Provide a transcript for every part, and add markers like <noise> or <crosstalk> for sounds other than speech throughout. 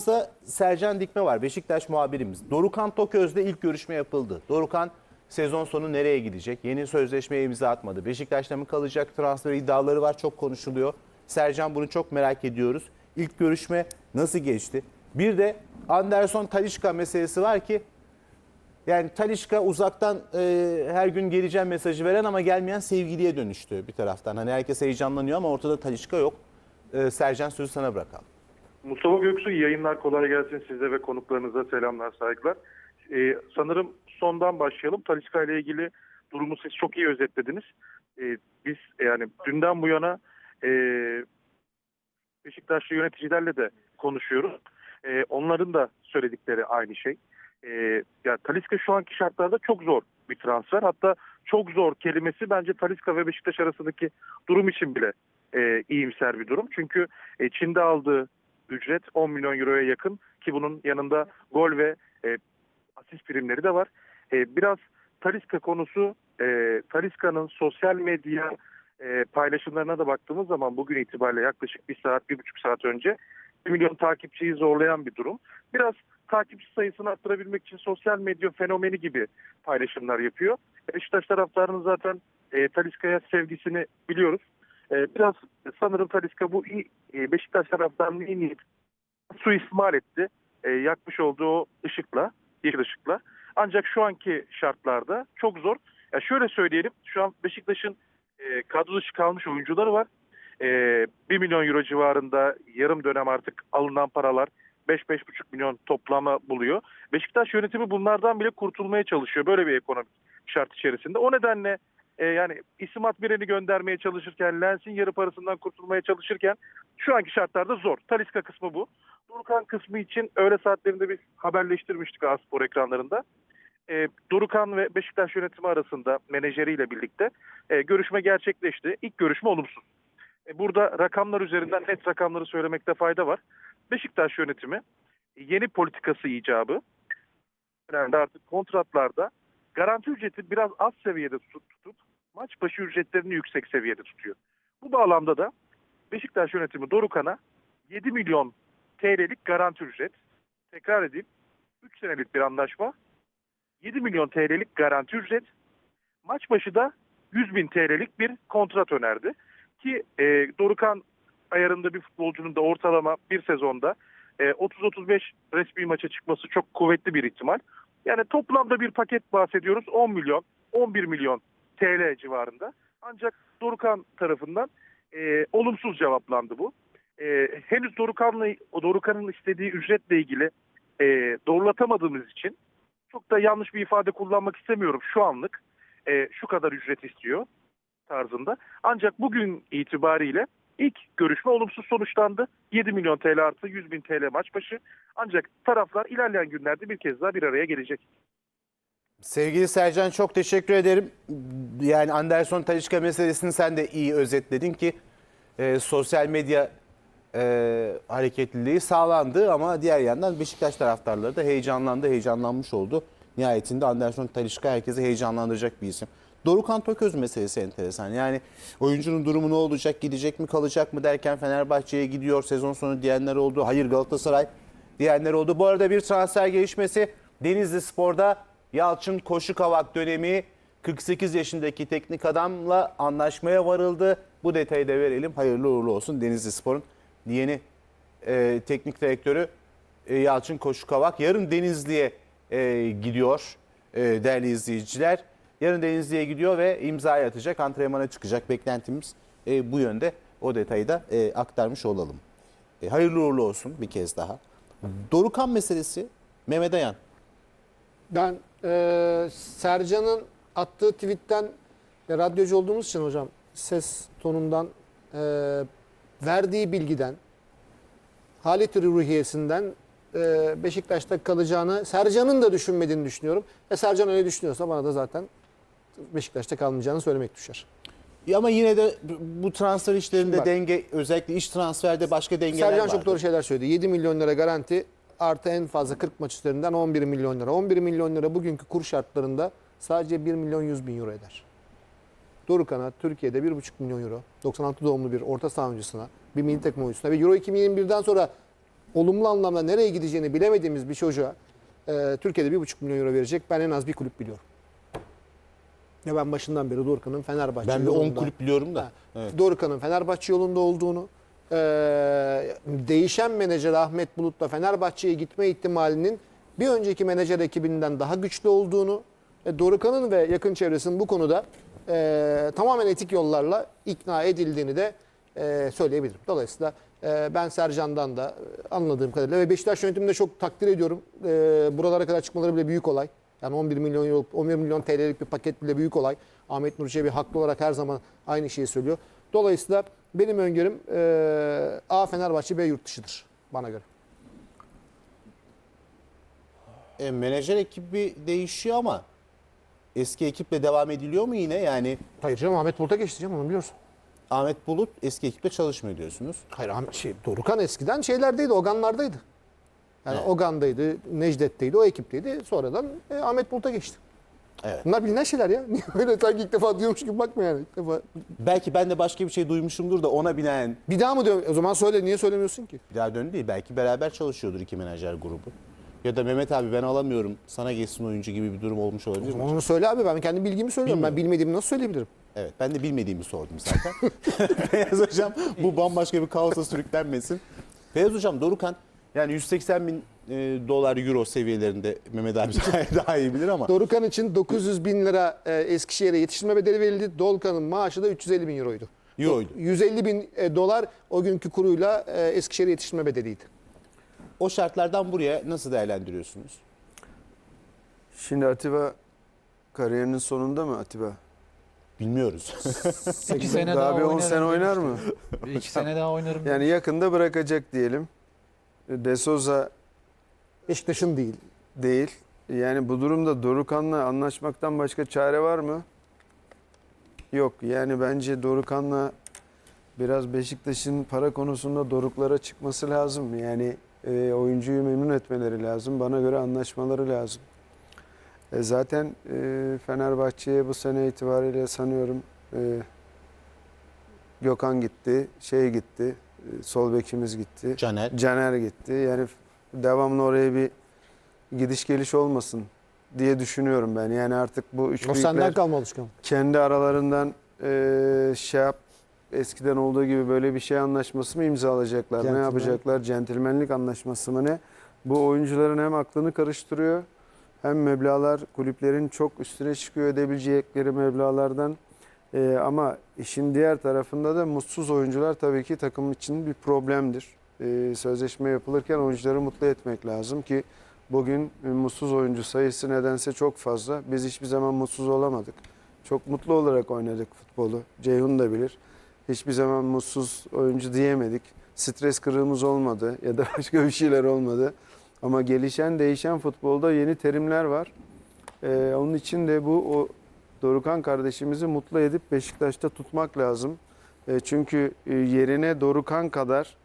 Aramızda Sercan Dikme var, Beşiktaş muhabirimiz. Dorukan Toköz'de ilk görüşme yapıldı. Dorukan sezon sonu nereye gidecek? Yeni sözleşmeye imza atmadı. Beşiktaş'ta mı kalacak? Transfer iddiaları var, çok konuşuluyor. Sercan bunu çok merak ediyoruz. İlk görüşme nasıl geçti? Bir de Anderson Talişka meselesi var ki yani Talişka uzaktan e, her gün geleceğim mesajı veren ama gelmeyen sevgiliye dönüştü bir taraftan. Hani herkes heyecanlanıyor ama ortada Talişka yok. E, Sercan sözü sana bırakalım. Mustafa Göksu yayınlar kolay gelsin size ve konuklarınıza selamlar saygılar. Ee, sanırım sondan başlayalım. Talisca ile ilgili durumu siz çok iyi özetlediniz. Ee, biz yani dünden bu yana e, Beşiktaşlı yöneticilerle de konuşuyoruz. Ee, onların da söyledikleri aynı şey. Ee, ya Talisca şu anki şartlarda çok zor bir transfer. Hatta çok zor kelimesi bence Talisca ve Beşiktaş arasındaki durum için bile e, iyimser bir durum. Çünkü e, Çin'de aldığı ücret 10 milyon euroya yakın ki bunun yanında gol ve e, asist primleri de var. E, biraz Talisca konusu e, Talisca'nın sosyal medya e, paylaşımlarına da baktığımız zaman bugün itibariyle yaklaşık bir saat, bir buçuk saat önce 1 milyon takipçiyi zorlayan bir durum. Biraz takipçi sayısını arttırabilmek için sosyal medya fenomeni gibi paylaşımlar yapıyor. Beşiktaş taraftarının zaten e, Talisca'ya sevgisini biliyoruz. E, biraz sanırım Talisca bu e, Beşiktaş taraftarının iyi niyet suistimal etti. E, yakmış olduğu ışıkla, yeşil ışıkla. Ancak şu anki şartlarda çok zor. Ya şöyle söyleyelim, şu an Beşiktaş'ın e, kadro dışı kalmış oyuncuları var. E, 1 milyon euro civarında yarım dönem artık alınan paralar 5-5,5 milyon toplama buluyor. Beşiktaş yönetimi bunlardan bile kurtulmaya çalışıyor böyle bir ekonomik şart içerisinde. O nedenle e, yani İsmat Biren'i göndermeye çalışırken, Lens'in yarı parasından kurtulmaya çalışırken şu anki şartlarda zor. Taliska kısmı bu. Dorukan kısmı için öğle saatlerinde biz haberleştirmiştik A-Spor ekranlarında. E, Dorukan ve Beşiktaş yönetimi arasında menajeriyle birlikte e, görüşme gerçekleşti. İlk görüşme olumsuz. E, burada rakamlar üzerinden net rakamları söylemekte fayda var. Beşiktaş yönetimi e, yeni politikası icabı yani artık kontratlarda garanti ücreti biraz az seviyede tut- tutup maç başı ücretlerini yüksek seviyede tutuyor. Bu bağlamda da Beşiktaş yönetimi Dorukan'a 7 milyon TL'lik garanti ücret. Tekrar edeyim. 3 senelik bir anlaşma. 7 milyon TL'lik garanti ücret. Maç başı da 100 bin TL'lik bir kontrat önerdi. Ki e, Dorukan ayarında bir futbolcunun da ortalama bir sezonda e, 30-35 resmi maça çıkması çok kuvvetli bir ihtimal. Yani toplamda bir paket bahsediyoruz 10 milyon, 11 milyon TL civarında. Ancak Dorukan tarafından e, olumsuz cevaplandı bu. E, henüz Dorukan'la Dorukan'ın istediği ücretle ilgili e, doğrulatamadığımız için çok da yanlış bir ifade kullanmak istemiyorum şu anlık. E, şu kadar ücret istiyor tarzında. Ancak bugün itibariyle ilk görüşme olumsuz sonuçlandı. 7 milyon TL artı 100 bin TL maç başı. Ancak taraflar ilerleyen günlerde bir kez daha bir araya gelecek. Sevgili Sercan çok teşekkür ederim. Yani Anderson Talişka meselesini sen de iyi özetledin ki e, sosyal medya e, hareketliliği sağlandı ama diğer yandan Beşiktaş taraftarları da heyecanlandı, heyecanlanmış oldu. Nihayetinde Anderson Talişka herkesi heyecanlandıracak bir isim. Dorukan Toköz meselesi enteresan. Yani oyuncunun durumu ne olacak, gidecek mi, kalacak mı derken Fenerbahçe'ye gidiyor sezon sonu diyenler oldu. Hayır Galatasaray diyenler oldu. Bu arada bir transfer gelişmesi Denizli Spor'da Yalçın Koşukavak dönemi 48 yaşındaki teknik adamla anlaşmaya varıldı. Bu detayı da verelim. Hayırlı uğurlu olsun Denizli Spor'un yeni e, teknik direktörü e, Yalçın Koşukavak. Yarın Denizli'ye e, gidiyor e, değerli izleyiciler. Yarın Denizli'ye gidiyor ve imzayı atacak, antrenmana çıkacak. Beklentimiz e, bu yönde. O detayı da e, aktarmış olalım. E, hayırlı uğurlu olsun bir kez daha. Dorukan meselesi Mehmet Ayan. Ben e, Sercan'ın attığı tweetten ve radyocu olduğumuz için hocam ses tonundan e, verdiği bilgiden haleti ruhiyesinden e, Beşiktaş'ta kalacağını Sercan'ın da düşünmediğini düşünüyorum. E Sercan öyle düşünüyorsa bana da zaten Beşiktaş'ta kalmayacağını söylemek düşer. Ya Ama yine de bu transfer işlerinde Bak. denge özellikle iş transferde başka dengeler Sercan vardı. çok doğru şeyler söyledi. 7 milyon lira garanti artı en fazla 40 maç üzerinden 11 milyon lira. 11 milyon lira bugünkü kur şartlarında sadece 1 milyon 100 bin euro eder. Dorukan'a Türkiye'de 1,5 milyon euro 96 doğumlu bir orta saha oyuncusuna bir milli takım oyuncusuna ve Euro 2021'den sonra olumlu anlamda nereye gideceğini bilemediğimiz bir çocuğa e, Türkiye'de 1,5 milyon euro verecek ben en az bir kulüp biliyorum. Ya ben başından beri Dorukhan'ın Fenerbahçe Ben bir 10 yolunda- kulüp biliyorum da. Evet. Dorukhan'ın Fenerbahçe yolunda olduğunu, e, değişen menajer Ahmet Bulut'la Fenerbahçe'ye gitme ihtimalinin bir önceki menajer ekibinden daha güçlü olduğunu, e, Dorukhan'ın ve yakın çevresinin bu konuda e, tamamen etik yollarla ikna edildiğini de e, söyleyebilirim. Dolayısıyla e, ben Sercan'dan da e, anladığım kadarıyla ve Beşiktaş yönetimini de çok takdir ediyorum. E, buralara kadar çıkmaları bile büyük olay. Yani 11 milyon euro, 11 milyon TL'lik bir paket bile büyük olay. Ahmet Nur Çebi haklı olarak her zaman aynı şeyi söylüyor. Dolayısıyla benim öngörüm e, A Fenerbahçe B yurt dışıdır bana göre. E, menajer ekibi değişiyor ama eski ekiple devam ediliyor mu yine? Yani Hayır canım Ahmet Bulut'a geçti canım onu biliyorsun. Ahmet Bulut eski ekiple çalışmıyor diyorsunuz. Hayır Ahmet, şey, Dorukhan eskiden şeylerdeydi, Oganlardaydı. Yani. Ogan'daydı, Necdet'teydi, o ekipteydi. Sonradan e, Ahmet Bulut'a geçti. Evet. Bunlar bilinen şeyler ya. <laughs> Niye böyle sanki ilk defa diyormuş gibi bakma yani. İlk defa. Belki ben de başka bir şey duymuşumdur da ona binaen Bir daha mı diyor? O zaman söyle niye söylemiyorsun ki? bir daha döndü değil. Belki beraber çalışıyordur iki menajer grubu. Ya da Mehmet abi ben alamıyorum sana geçsin oyuncu gibi bir durum olmuş olabilir mi? onu söyle abi ben kendi bilgimi söylüyorum. Ben bilmediğimi nasıl söyleyebilirim? Evet ben de bilmediğimi sordum zaten. <laughs> Feyyaz Hocam bu bambaşka bir kaosa sürüklenmesin. Feyyaz Hocam Dorukan yani 180 bin e, dolar euro seviyelerinde Mehmet abi <laughs> daha iyi bilir ama Dorukhan için 900 bin lira e, Eskişehir'e yetiştirme bedeli verildi. Dolkan'ın maaşı da 350 bin euroydu. Euroydu. 150 bin e, dolar o günkü kuruyla e, Eskişehir'e yetiştirme bedeliydi. o şartlardan buraya nasıl değerlendiriyorsunuz? Şimdi Atiba kariyerinin sonunda mı Atiba? Bilmiyoruz. <laughs> İki sene daha, daha, bir 10 oynarım sene oynar mı? demişti. İki sene daha oynarım. Yani yakında bırakacak diyelim. De Souza Beşiktaş'ın değil. değil. Yani bu durumda Dorukan'la anlaşmaktan başka çare var mı? Yok. Yani bence Dorukan'la biraz Beşiktaş'ın para konusunda doruklara çıkması lazım. Yani e, oyuncuyu memnun etmeleri lazım. Bana göre anlaşmaları lazım. E, zaten e, Fenerbahçe'ye bu sene itibariyle sanıyorum e, Gökhan gitti, şey gitti, sol bekimiz gitti. Caner. Caner gitti. Yani devamlı oraya bir gidiş geliş olmasın diye düşünüyorum ben. Yani artık bu üç O senden kalma alışkan. kendi aralarından eee şey yap eskiden olduğu gibi böyle bir şey anlaşması mı imzalayacaklar? Ne Centilmen. yapacaklar? Centilmenlik anlaşması mı ne? Bu oyuncuların hem aklını karıştırıyor hem meblağlar kulüplerin çok üstüne çıkıyor edebilecekleri meblağlardan. Eee, ama işin diğer tarafında da mutsuz oyuncular tabii ki takım için bir problemdir. Eee, sözleşme yapılırken oyuncuları mutlu etmek lazım ki bugün e, mutsuz oyuncu sayısı nedense çok fazla. Biz hiçbir zaman mutsuz olamadık. Çok mutlu olarak oynadık futbolu. Ceyhun da bilir. Hiçbir zaman mutsuz oyuncu diyemedik. Stres kırığımız olmadı ya da <laughs> başka bir şeyler olmadı. Ama gelişen, değişen futbolda yeni terimler var. Ee, onun için de bu o Dorukan kardeşimizi mutlu edip Beşiktaş'ta tutmak lazım. Ee, çünkü e, yerine Dorukan kadar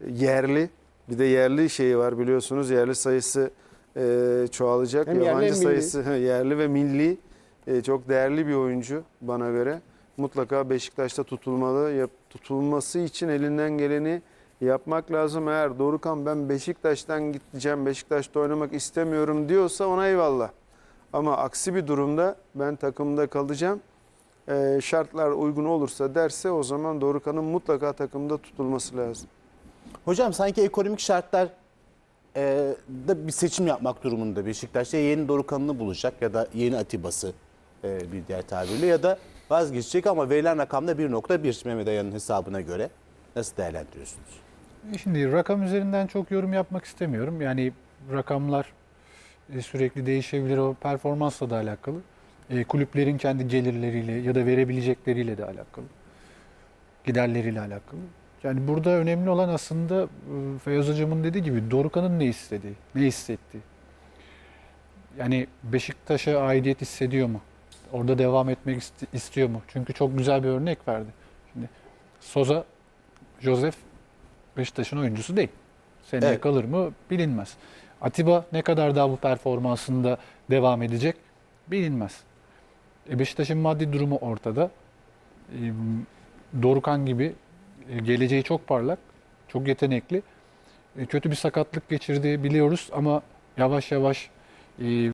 e, yerli, bir de yerli şeyi var biliyorsunuz. Yerli sayısı e, çoğalacak. Hem yerli Yabancı hem milli. sayısı yerli ve milli e, çok değerli bir oyuncu bana göre. Mutlaka Beşiktaş'ta tutulmalı. Yap- tutulması için elinden geleni yapmak lazım. Eğer Dorukan ben Beşiktaş'tan gideceğim, Beşiktaş'ta oynamak istemiyorum diyorsa ona eyvallah. Ama aksi bir durumda ben takımda kalacağım. e, şartlar uygun olursa derse o zaman Dorukan'ın mutlaka takımda tutulması lazım. Hocam sanki ekonomik şartlar e, da bir seçim yapmak durumunda Beşiktaş. Ya yeni Dorukan'ını bulacak ya da yeni Atiba'sı e, bir diğer tabirle ya da vazgeçecek ama verilen rakamda 1.1 Mehmet Ayan'ın hesabına göre. Nasıl değerlendiriyorsunuz? E Şimdi rakam üzerinden çok yorum yapmak istemiyorum. Yani rakamlar sürekli değişebilir. O performansla da alakalı. E, kulüplerin kendi gelirleriyle ya da verebilecekleriyle de alakalı. Giderleriyle alakalı. Yani burada önemli olan aslında e, Feyyaz Hocam'ın dediği gibi Dorukan'ın ne istediği, ne hissetti. Yani Beşiktaş'a aidiyet hissediyor mu? Orada devam etmek ist- istiyor mu? Çünkü çok güzel bir örnek verdi. Şimdi Soza, Josef Beşiktaş'ın oyuncusu değil. Seneye Evet. kalır mı bilinmez. Atiba ne kadar daha bu performansında devam edecek bilinmez. E Beşiktaş'ın maddi durumu ortada. E, Dorukan gibi e, geleceği çok parlak, çok yetenekli. e, kötü bir sakatlık geçirdi biliyoruz ama yavaş yavaş e,